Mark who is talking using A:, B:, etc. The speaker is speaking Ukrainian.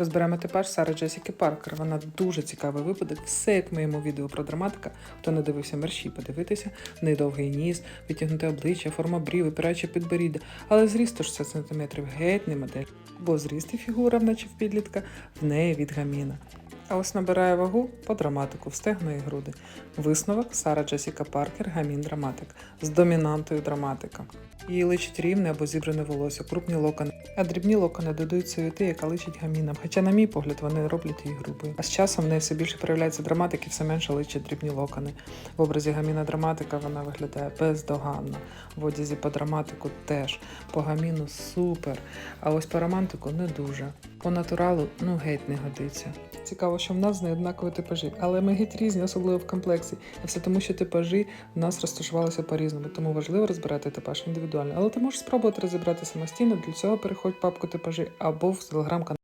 A: Розберемо тепер Сара Джесіки Паркер. Вона дуже цікавий випадок. Все як в моєму відео про драматика. Хто не дивився мерщі, подивитися. В неї довгий ніс, витягнуте обличчя, форма брів, випираючи підборіддя. Але зріст 160 см геть не модель. Бо зріст і фігура, наче в підлітка, в неї від гаміна. А ось набирає вагу по драматику в стегно і груди. Висновок Сара Джесіка Паркер гамін драматик з домінантою драматика. Її личить рівне або зібране волосся, крупні локони, а дрібні локони додають суєти, яка личить гамінам. Хоча, на мій погляд, вони роблять її грубою. А з часом в неї все більше проявляється драматики, все менше личить дрібні локони. В образі гаміна драматика вона виглядає бездоганно. В одязі по драматику теж. По гаміну супер. А ось по романтику не дуже. По натуралу ну геть не годиться. Цікаво, що в нас не однакові типажі, але ми геть різні, особливо в комплексі. І все тому, що типажі в нас розташувалися по-різному, тому важливо розбирати типаж індивідуально. Але ти можеш спробувати розібрати самостійно. Для цього переходь в папку типажі або в телеграм-канал.